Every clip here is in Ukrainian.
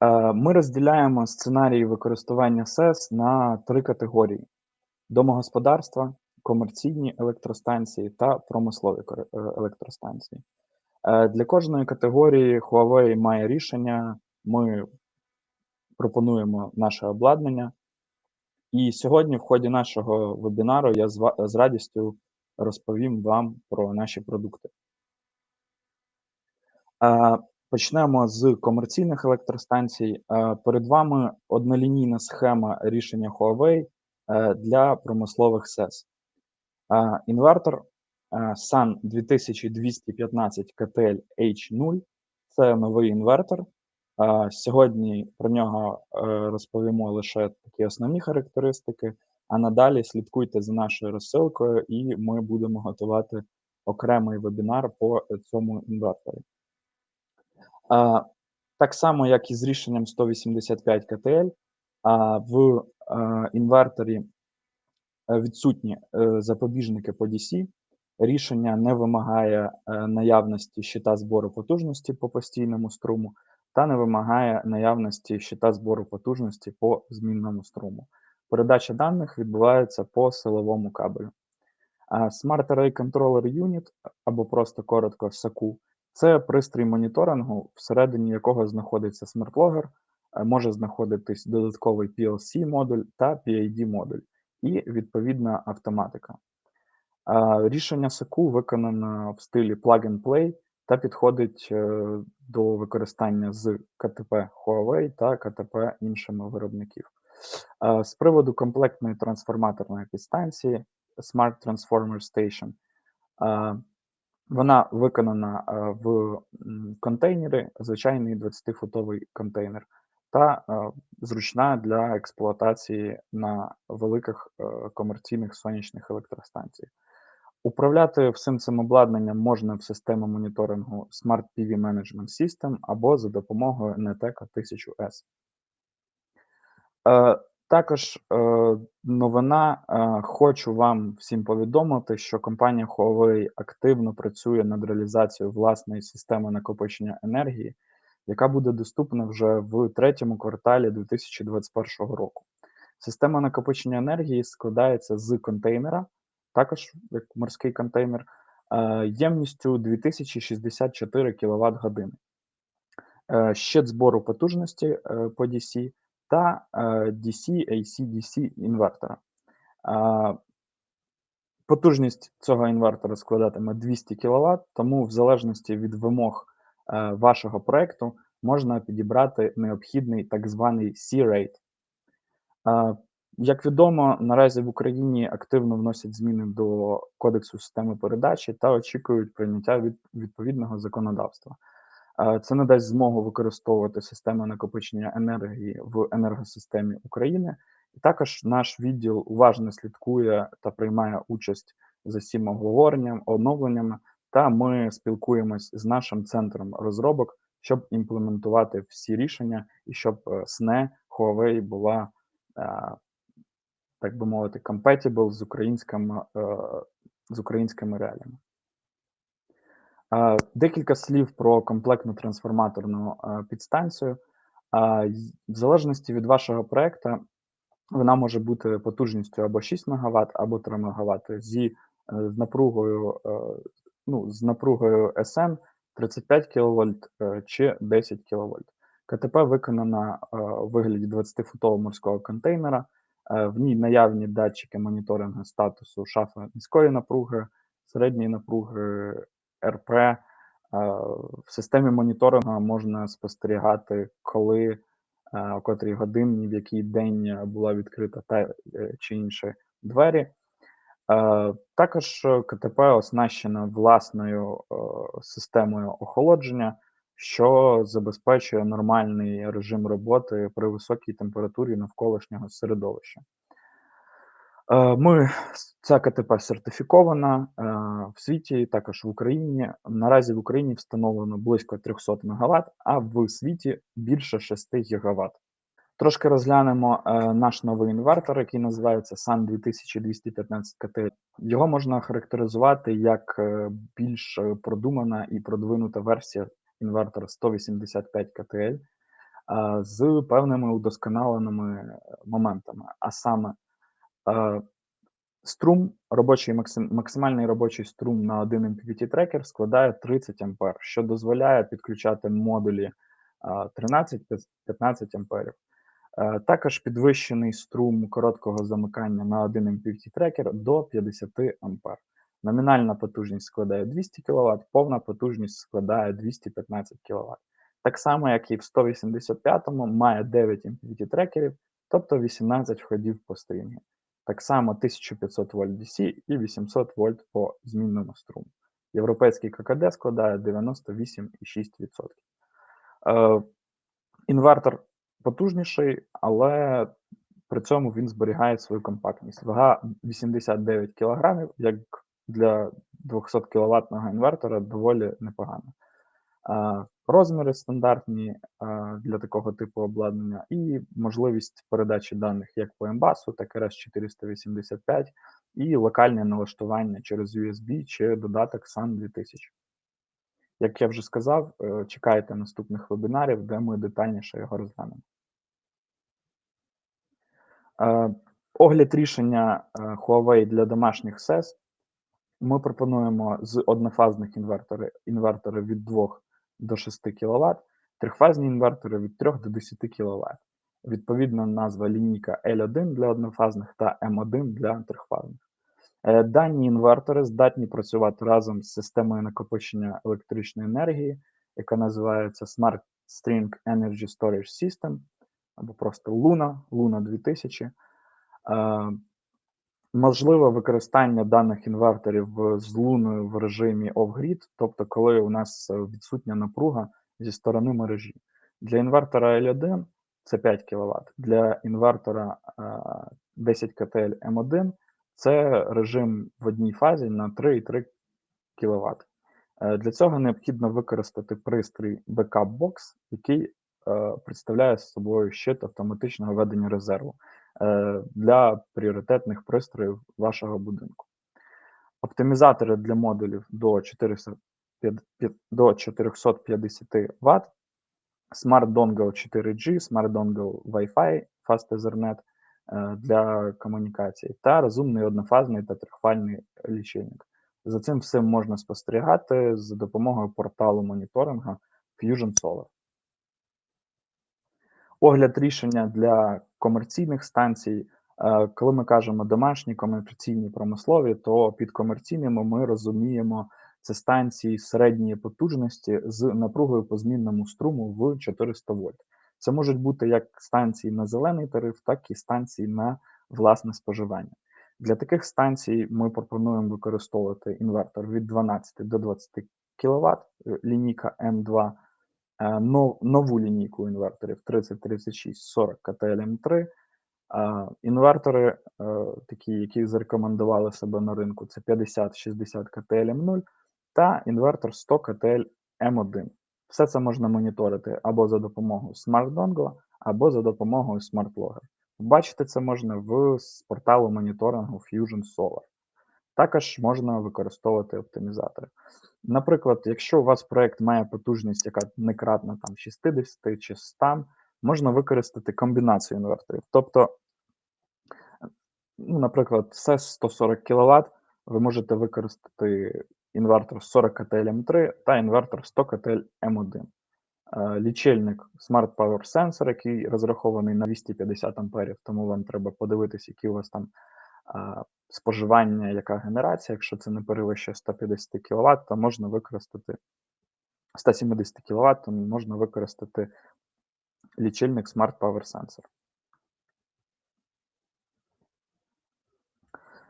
Е, ми розділяємо сценарії використання СЕС на три категорії: домогосподарства, комерційні електростанції та промислові е, електростанції. Е, для кожної категорії Huawei має рішення. Ми пропонуємо наше обладнання. І сьогодні, в ході нашого вебінару, я з радістю розповім вам про наші продукти. Почнемо з комерційних електростанцій. Перед вами однолінійна схема рішення Huawei е, для промислових СЕС. Інвертор SUN 2215 KTL H0 це новий інвертор. Сьогодні про нього е, розповімо лише такі основні характеристики, а надалі слідкуйте за нашою розсилкою, і ми будемо готувати окремий вебінар по цьому інверторі. Так само, як і з рішенням 185 КТЛ, в інверторі е, відсутні е, запобіжники по DC. Рішення не вимагає е, наявності щита збору потужності по постійному струму, та не вимагає наявності щита збору потужності по змінному струму. Передача даних відбувається по силовому кабелю. Smart Array Controller Unit або просто коротко SACU це пристрій моніторингу, всередині якого знаходиться смартлогер, е, може знаходитись додатковий PLC-модуль та PID-модуль і відповідна автоматика. Рішення SACU виконано в стилі plug-and-play та підходить е, до використання з КТП Huawei та КТП іншими виробників. З приводу комплектної трансформаторної підстанції Smart Transformer Station. Вона виконана е, в контейнері, звичайний 20-футовий контейнер, та е, зручна для експлуатації на великих е, комерційних сонячних електростанціях. Управляти всім цим обладнанням можна в систему моніторингу Smart PV Management System або за допомогою NETEC 1000S. Також е, новина. Е, хочу вам всім повідомити, що компанія Huawei активно працює над реалізацією власної системи накопичення енергії, яка буде доступна вже в третьому кварталі 2021 року. Система накопичення енергії складається з контейнера, також як морський контейнер, е, ємністю 2064 кВт години. Е, щит збору потужності е, по DC – та DC, AC-DC інвертора. Потужність цього інвертора складатиме 200 кВт, тому в залежності від вимог е, вашого проєкту можна підібрати необхідний так званий C-rate. Як відомо, наразі в Україні активно вносять зміни до Кодексу системи передачі та очікують прийняття від відповідного законодавства. Це надасть змогу використовувати систему накопичення енергії в енергосистемі України. І також наш відділ уважно слідкує та приймає участь за всім обговоренням, оновленнями. Та ми спілкуємось з нашим центром розробок, щоб імплементувати всі рішення і щоб е, SNE Huawei була, е, так би мовити, compatible з українськими, е, з українськими реаліями. Декілька слів про комплектну трансформаторну підстанцію. В залежності від вашого проєкту, вона може бути потужністю або 6 МВт, або 3 МВт зі е, з напругою е, ну, з напругою SN 35 кВт чи 10 кВт. КТП виконана у вигляді 20-футового морського контейнера. Е, в ній наявні датчики моніторингу статусу шафи низької напруги, середньої напруги РП. В системі моніторингу можна спостерігати, коли о котрій годині, в який день була відкрита та е, чи інші двері. Також КТП оснащено власною системою охолодження, що забезпечує нормальний режим роботи при високій температурі навколишнього середовища. Е, ми ця КТП сертифікована е, в світі, також в Україні. Наразі в Україні встановлено близько 300 МВт, а в світі більше 6 ГВт. Трошки розглянемо е, наш новий інвертор, який називається SUN 2215 КТ. Його можна характеризувати як більш продумана і продвинута версія інвертора 185 КТЛ. е, з певними удосконаленими моментами. А саме е, струм, робочий максимальний робочий струм на один MPPT трекер складає 30 А, що дозволяє підключати модулі 13-15 амперів. Е, також підвищений струм короткого замикання на один MPPT трекер до 50 А. Номінальна потужність складає 200 кВт, повна потужність складає 215 кВт. Так само, як і в 185-му, має 9 MPPT трекерів, тобто 18 входів по стрінгі. Так само 1500 вольт DC і 800 вольт по змінному струму. Європейський ККД складає 98,6%. Е, Інвертор потужніший, але при цьому він зберігає свою компактність. Вага 89 кг, як для 200 кВт інвертора, доволі непогано. Розміри стандартні для такого типу обладнання, і можливість передачі даних як по MBAS, так і RS485, і локальне налаштування через USB чи додаток SAN 2000. Як я вже сказав, е, чекайте наступних вебінарів, де ми детальніше його розглянемо. Е, огляд рішення е, Huawei для домашніх SES. Ми пропонуємо з однофазних інверторів інвертори від 2 до 6 кВт, трьохфазні інвертори від 3 до 10 кВт. Відповідна назва лінійка L1 для однофазних та M1 для трьохфазних. Е, дані інвертори здатні працювати разом з системою накопичення електричної енергії, яка називається Smart String Energy Storage System, або просто Luna, Luna 2000. Е, можливе використання даних інверторів з луною в режимі off-grid, тобто, коли у нас відсутня напруга зі сторони мережі. Для інвертора L1 це 5 кВт, для інвертора 10 КТЛ М1 це режим в одній фазі на 3,3 кВт. Е, для цього необхідно використати пристрій Backup Box, який е, представляє собою щит автоматичного ведення резерву е, для пріоритетних пристроїв вашого будинку. Оптимізатори для модулів до 400, до 450 Вт, Smart Dongle 4G, Smart Dongle Wi-Fi, Fast Ethernet – Е, для комунікації, та розумний однофазний та трьохфальний лічильник. За цим всім можна спостерігати за допомогою порталу моніторингу Fusion Solar. Огляд рішення для комерційних станцій. Е, коли ми кажемо домашні комерційні промислові, то під комерційними ми розуміємо це станції середньої потужності з напругою по змінному струму в 400 вольт. Це можуть бути як станції на зелений тариф, так і станції на власне споживання. Для таких станцій ми пропонуємо використовувати інвертор від 12 до 20 кВт, е, лінійка М2, е, нову лінійку інверторів 3036 40 КТЛ-М3. Інвертори, е, такі, які зарекомендували себе на ринку, це 50-60 КТЛ-М0 та інвертор 100 КТЛ-М1. Все це можна моніторити або за допомогою Dongle, або за допомогою Logger. Бачити це можна в порталу моніторингу Fusion Solar. Також можна використовувати оптимізатори. Наприклад, якщо у вас проєкт має потужність, яка не кратна там 60 чи 100, можна використати комбінацію інверторів. Тобто, ну, наприклад, все 140 кВт, ви можете використати інвертор 40 КТЛ М3 та інвертор 100 КТЛ М1. Е, лічильник Smart Power Sensor, який розрахований на 250 амперів, тому вам треба подивитися, які у вас там споживання, яка генерація. Якщо це не перевищує 150 кВт, то можна використати 170 кВт, то можна використати лічильник Smart Power Sensor.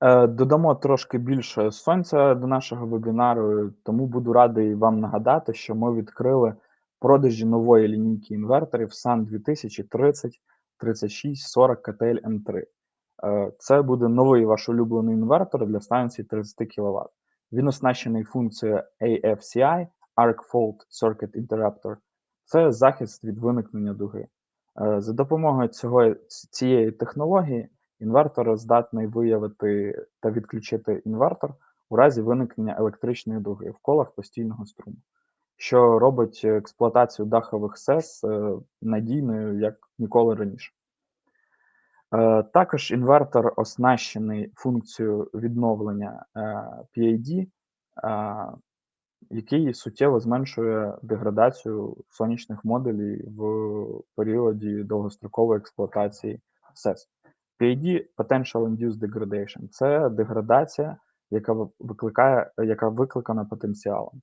Е, додамо трошки більше сонця до нашого вебінару, тому буду радий вам нагадати, що ми відкрили продажі нової лінійки інверторів SAN 2030 36 40 ktl m 3 Це буде новий ваш улюблений інвертор для станції 30 кВт. Він оснащений функцією AFCI Arc Fault Circuit Interrupter. Це захист від виникнення дуги. Е, за допомогою цього, цієї технології. Інвертор здатний виявити та відключити інвертор у разі виникнення електричної дуги в колах постійного струму. що робить експлуатацію дахових СЕС е, надійною як ніколи раніше. Е, Також інвертор оснащений функцією відновлення е, PID, е, який суттєво зменшує деградацію сонячних модулів в періоді довгострокової експлуатації СЕС. PID Potential Induced Degradation це деградація, яка викликає, яка викликана потенціалом.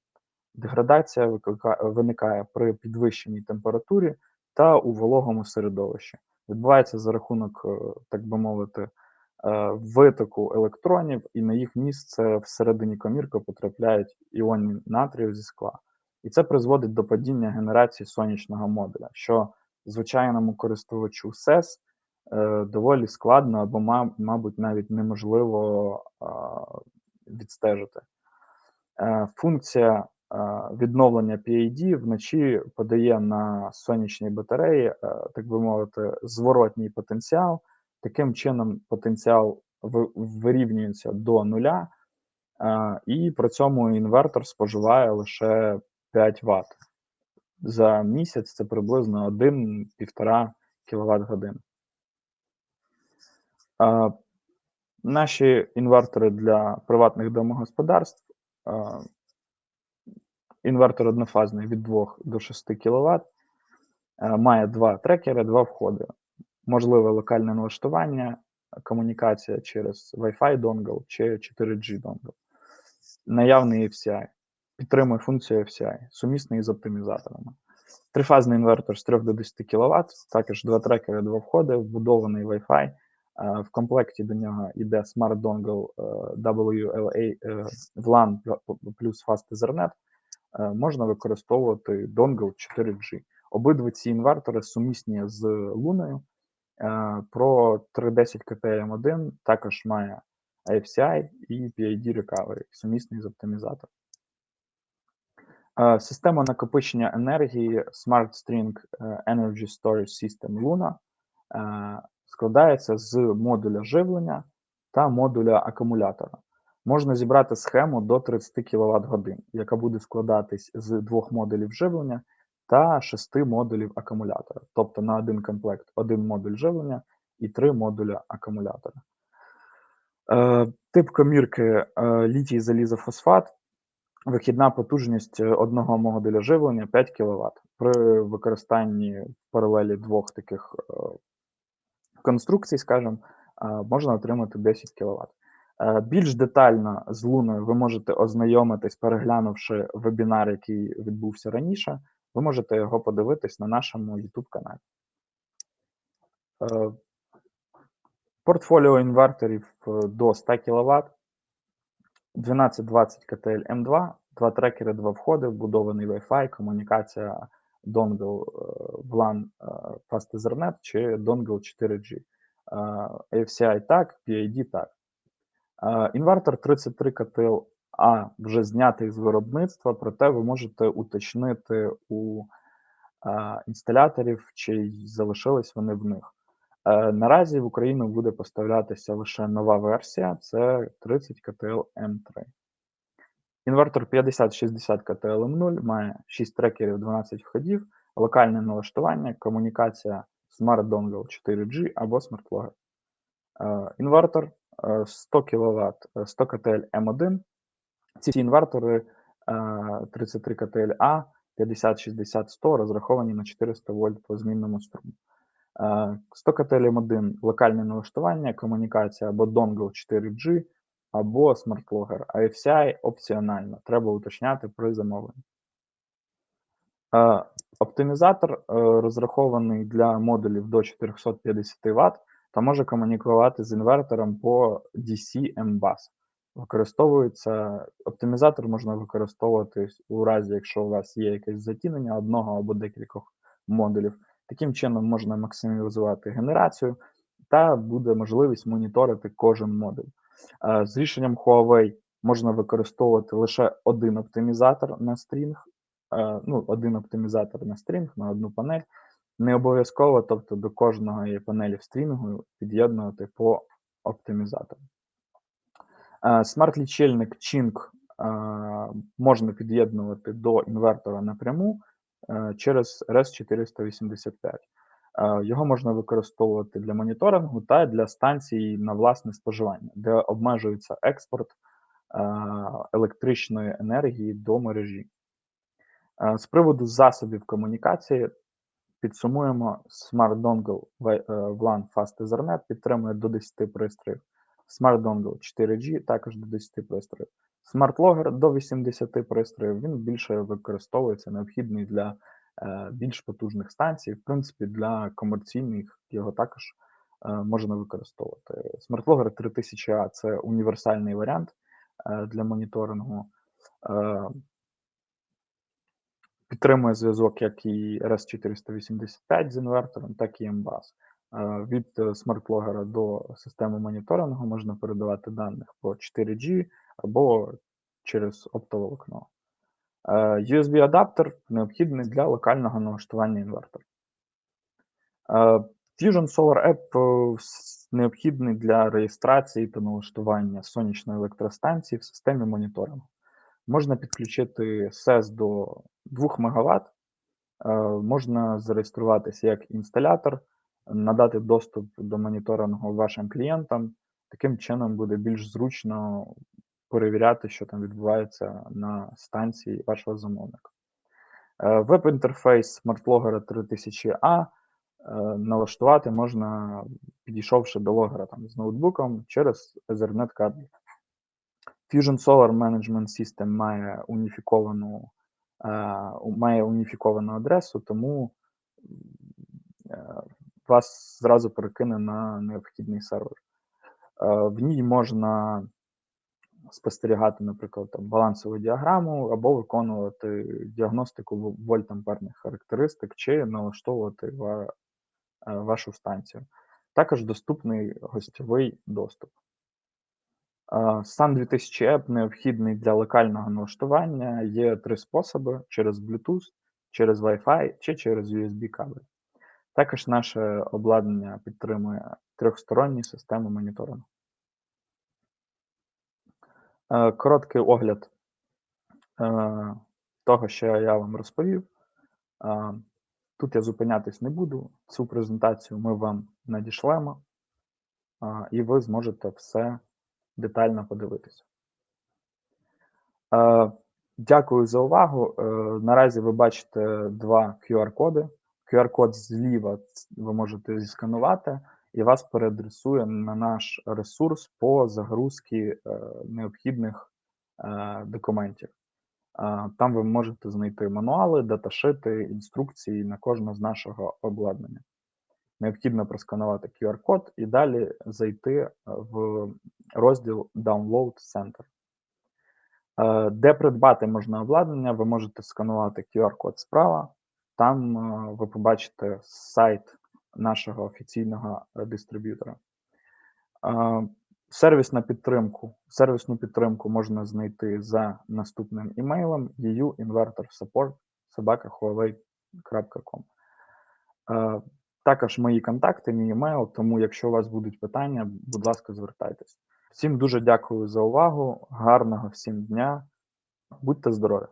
Деградація виникає при підвищеній температурі та у вологому середовищі. Відбувається за рахунок, е, так би мовити, е, витоку електронів, і на їх місце всередині комірки потрапляють іони натрію зі скла. І це призводить до падіння генерації сонячного модуля, що звичайному користувачу СЕС е, доволі складно або, мабуть, навіть неможливо відстежити. Функція відновлення PID вночі подає на сонячній батареї, е, так би мовити, зворотній потенціал. Таким чином, потенціал вирівнюється до нуля, е, і при цьому інвертор споживає лише 5 Вт. За місяць це приблизно 1-1,5 кВт годин. Е, Наші інвертори для приватних домогосподарств. Е, Інвертор однофазний від 2 до 6 кВт. Має два трекери, два входи. Можливе локальне налаштування, комунікація через Wi-Fi донгл чи 4G донгл. Наявний FCI. Підтримує функцію FCI, сумісний з оптимізаторами. Трифазний інвертор з 3 до 10 кВт, також два трекери, два входи, вбудований Wi-Fi. Е, В комплекті до нього йде Smart Dongle е, WLA е, VLAN плюс Fast Ethernet. Е, Можна використовувати Dongle 4G. Обидва ці інвертори сумісні з луною. Е, Про 310 KTM1 також має FCI і PID Recovery, сумісний з оптимізатором. Е, Система накопичення енергії Smart String Energy Storage System Luna складається з модуля живлення та модуля акумулятора. Можна зібрати схему до 30 кВт годин, яка буде складатись з двох модулів живлення та шести модулів акумулятора. Тобто на один комплект один модуль живлення і три модуля акумулятора. Е, Тип комірки е, літій залізофосфат. Вихідна потужність одного модуля живлення 5 кВт. При використанні в паралелі двох таких е, конструкцій, скажімо, е, можна отримати 10 кВт. Е, Більш детально з луною ви можете ознайомитись, переглянувши вебінар, який відбувся раніше. Ви можете його подивитись на нашому YouTube каналі. Е, Портфоліо інверторів е, до 100 кВт, 1220 КТЛ М2, два трекери, два входи, вбудований Wi-Fi, комунікація Dongle е, Fast Ethernet чи Dongle 4G. Е, AFCI так, PID так. Е, Інвертор 33 КТЛ А вже знятий з виробництва, проте ви можете уточнити у е, інсталяторів, чи залишились вони в них. Е, Наразі в Україну буде поставлятися лише нова версія це 30 КТЛ М3. Інвертор 5060 КТЛ М0 має 6 трекерів, 12 входів, локальне налаштування, комунікація Smart Dongle 4G або Smart Logger. Е, Інвертор е, 100 кВт, 100 КТЛ М1. Ці інвертори е, 33 КТЛ А 50-60-100 розраховані на 400 вольт по змінному струму. Е, 100 КТЛ М1 локальне налаштування, комунікація або Dongle 4G, або Logger. А FCI опціонально, треба уточняти при замовленні. Е, Оптимізатор е, розрахований для модулів до 450 Вт та може комунікувати з інвертором по DC MBUS. Використовується оптимізатор можна використовувати у разі, якщо у вас є якесь затінення одного або декількох модулів. Таким чином можна максимізувати генерацію та буде можливість моніторити кожен модуль. Е, З рішенням Huawei можна використовувати лише один оптимізатор на стрінг, е, ну, один оптимізатор на стрінг, на одну панель. Не обов'язково, тобто до кожної панелі в стрінгу під'єднувати по оптимізатору. Е, Смарт-лічильник Ching можна під'єднувати до інвертора напряму е, через RS485. Е, Його можна використовувати для моніторингу та для станцій на власне споживання, де обмежується експорт е, електричної енергії до мережі. Е, З приводу засобів комунікації підсумуємо Smart Dongle V- е, WLAN Fast Ethernet підтримує до 10 пристроїв. Smart Dongle 4G також до 10 пристроїв. Smart Logger до 80 пристроїв. Він більше використовується необхідний для е, більш потужних станцій. В принципі, для комерційних його також е, можна використовувати. Smart Logger 3000A це універсальний варіант для моніторингу. Е, Підтримує зв'язок як і RS485 з інвертором, так і MBUS. Е, Від е, смарт-логера до системи моніторингу можна передавати даних по 4G або через оптоволокно. Е, USB-адаптер необхідний для локального налаштування інвертора. Е, Fusion Solar App е, необхідний для реєстрації та налаштування сонячної електростанції в системі моніторингу. Можна підключити SES до 2 МВт, е, можна зареєструватися як інсталятор, надати доступ до моніторингу вашим клієнтам. Таким чином буде більш зручно перевіряти, що там відбувається на станції вашого замовника. Е, Веб-інтерфейс SmartLogger 3000A е, налаштувати можна, підійшовши до логера там, з ноутбуком через Ethernet кабель. Fusion Solar Management System має уніфіковану, е, має уніфіковану адресу, тому е, вас зразу перекине на необхідний сервер. Е, В ній можна спостерігати, наприклад, там, балансову діаграму або виконувати діагностику вольтамперних характеристик чи налаштовувати вашу станцію. Також доступний гостьовий доступ. Sun 2000 App необхідний для локального налаштування. Є три способи: через Bluetooth, через Wi-Fi чи через USB кабель. Також наше обладнання підтримує трьохсторонні системи моніторингу. Е, Короткий огляд е, того, що я вам розповів. Е, Тут я зупинятись не буду. Цю презентацію ми вам надішлемо, і ви зможете все детально подивитися. Е, Дякую за увагу. Е, Наразі ви бачите два QR-коди. QR-код зліва ви можете зісканувати, і вас переадресує на наш ресурс по загрузці е, необхідних документів. Там ви можете знайти мануали, даташити, інструкції на кожне з нашого обладнання. Необхідно просканувати QR-код і далі зайти е, в розділ Download Center. Е, Де придбати можна обладнання, ви можете сканувати QR-код справа. Там е, ви побачите сайт нашого офіційного дистриб'ютора. Е, Сервісна підтримку. Сервісну підтримку можна знайти за наступним імейлом собака.huawei.com. Е, Також мої контакти, мій емейл, тому якщо у вас будуть питання, будь ласка, звертайтесь. Всім дуже дякую за увагу. Гарного всім дня. Будьте здорові!